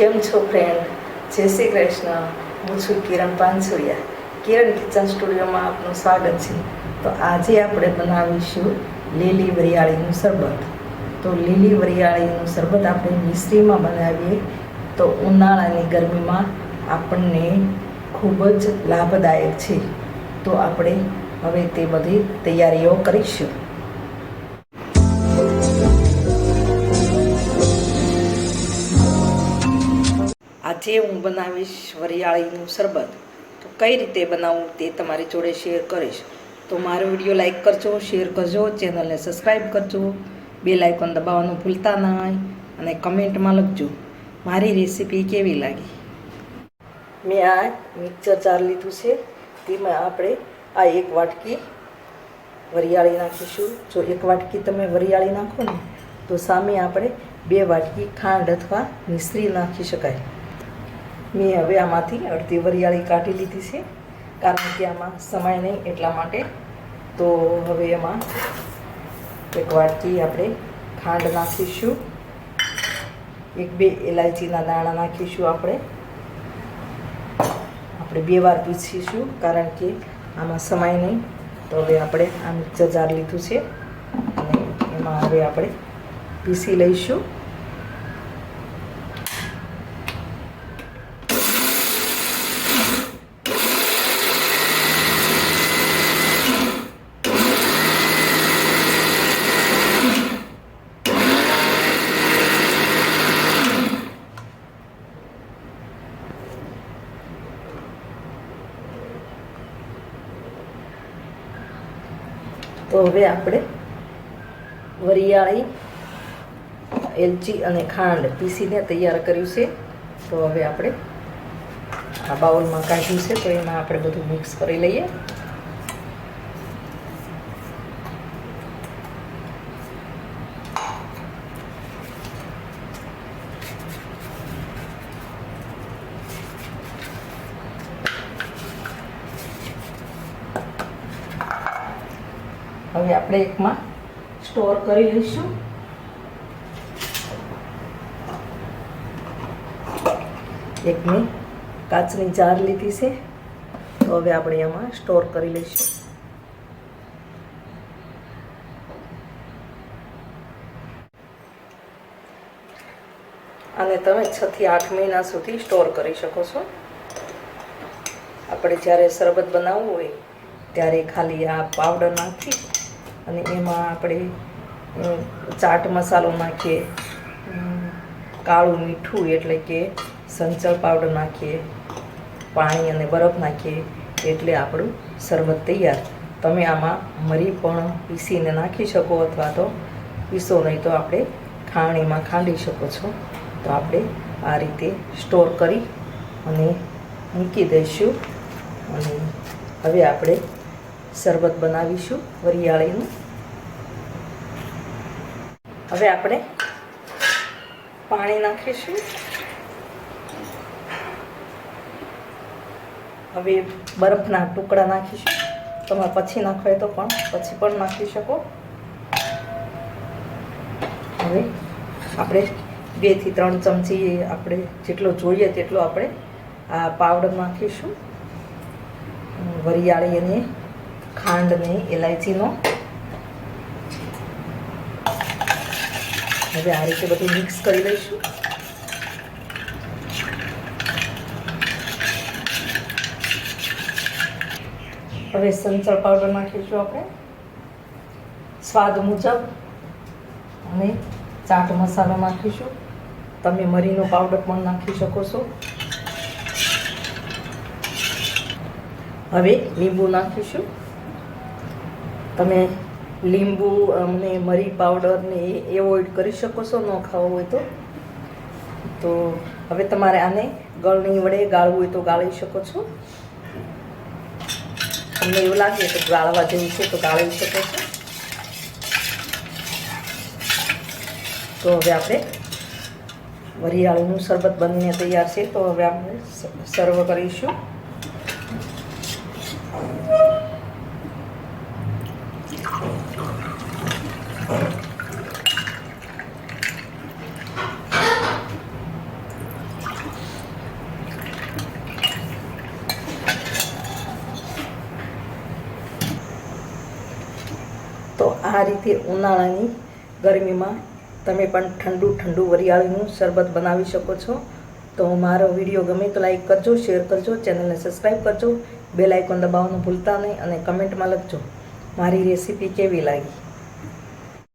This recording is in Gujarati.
કેમ છો ફ્રેન્ડ જય શ્રી કૃષ્ણ. હું છું કિરણ પાનસુરિયા કિરણ કિચન સ્ટુડિયોમાં આપનું સ્વાગત છે. તો આજે આપણે બનાવીશું લીલી વરિયાળીનું શરબત. તો લીલી વરિયાળીનું શરબત આપણે મિશ્રીમાં બનાવીએ. તો ઉનાળાની ગરમીમાં આપણને ખૂબ જ લાભદાયક છે. તો આપણે હવે તે બધી તૈયારીઓ કરીશું. આજે હું બનાવીશ વરિયાળીનું શરબત. તો કઈ રીતે બનાવવું તે તમારી જોડે શેર કરીશ. તો મારો વીડિયો લાઇક કરજો, શેર કરજો, ચેનલને સબસ્ક્રાઈબ કરજો બે લાઇકોન દબાવવાનું ભૂલતા નહીં અને કમેન્ટમાં લખજો, મારી રેસીપી કેવી લાગી? મેં આ મિક્સર જાર લીધું છે. તેમાં આપણે આ એક વાટકી વરિયાળી નાખીશું. જો એક વાટકી તમે વરિયાળી નાખો ને, તો સામે આપણે બે વાટકી ખાંડ અથવા મિશ્રી નાખી શકાય. મેં હવે આમાંથી અડધી વરિયાળી કાઢી લીધી છે, કારણ કે આમાં સમય નહીં એટલા માટે. તો હવે એમાં એક વાટકી આપણે ખાંડ નાખીશું. એક બે એલાયચીના દાણા નાખીશું આપણે. આપણે બે વાર પીસીશું, કારણ કે આમાં સમય નહીં. તો હવે આપણે આ મિક્સર જાર લીધું છે. અને એમાં હવે આપણે પીસી લઈશું. તો હવે આપણે વરિયાળી, એલચી અને ખાંડ પીસીને તૈયાર કર્યું છે. તો હવે આપણે આ બાઉલમાં કાઢ્યું છે, તો એમાં આપણે બધું મિક્સ કરી લઈએ. હવે આપણે એકમાં સ્ટોર કરી લઈશું. એક મેં કાચની જાર લીધી છે. તો હવે આપણે એમાં સ્ટોર કરી લઈશું. અને તમે છ થી આઠ મહિના સુધી સ્ટોર કરી શકો છો. આપણે જ્યારે શરબત બનાવવું હોય, ત્યારે ખાલી આ પાવડર નાખી અને એમાં આપણે ચાટ મસાલો નાખીએ કાળું મીઠું એટલે કે સંચળ પાવડર નાખીએ, પાણી અને બરફ નાખીએ એટલે આપણું શરબત તૈયાર. તમે આમાં મરી પણ પીસીને નાખી શકો અથવા તો પીસો નહીં તો આપણે ખાણીમાં ખાંડી શકો છો. તો આપણે આ રીતે સ્ટોર કરી અને મૂકી દઈશું. અને હવે આપણે શરબત બનાવીશું વરિયાળીનું. હવે આપણે પાણી નાખીશું. હવે બરફના ટુકડા નાખીશું. તમે પછી નાખો તો પણ પછી પણ નાખી શકો. હવે આપણે બેથી ત્રણ ચમચી આપણે જેટલો જોઈએ તેટલો આપણે આ પાવડર નાખીશું. વરિયાળી અને ખાંડ ને ઇલાયચીનો હવે આ રીતે બધું મિક્સ કરી લઈશું. હવે સંચળ પાવડર નાખીશું આપણે. સ્વાદ મુજબ અને ચાટ મસાલો નાખીશું. તમે મરીનો પાવડર પણ નાખી શકો છો. હવે લીંબુ નાખીશું. તમે લીંબુ અને મરી પાવડર ને એ એવોઇડ કરી શકો છો, ન ખાવો હોય તો. તો હવે તમારે આને ગળણી વડે ગાળવું હોય તો ગાળી શકો છો. તમને એવું લાગે તો ગાળવા જેવું છે તો ગાળી શકો છો. તો હવે આપણે વરિયાળીનું શરબત બનીને તૈયાર છે, તો હવે આપણે સર્વ કરીશું. આ રીતે ઉનાળાની ગરમીમાં તમે પણ ઠંડુ ઠંડુ વરિયાળીનું શરબત બનાવી શકો છો. તો મારો વીડિયો ગમે તો લાઈક કરજો શેર કરજો ચેનલને સબસ્ક્રાઈબ કરજો બેલ આઇકોન દબાવવાનું ભૂલતા નહીં અને કમેન્ટમાં લખજો, મારી રેસીપી કેવી લાગી?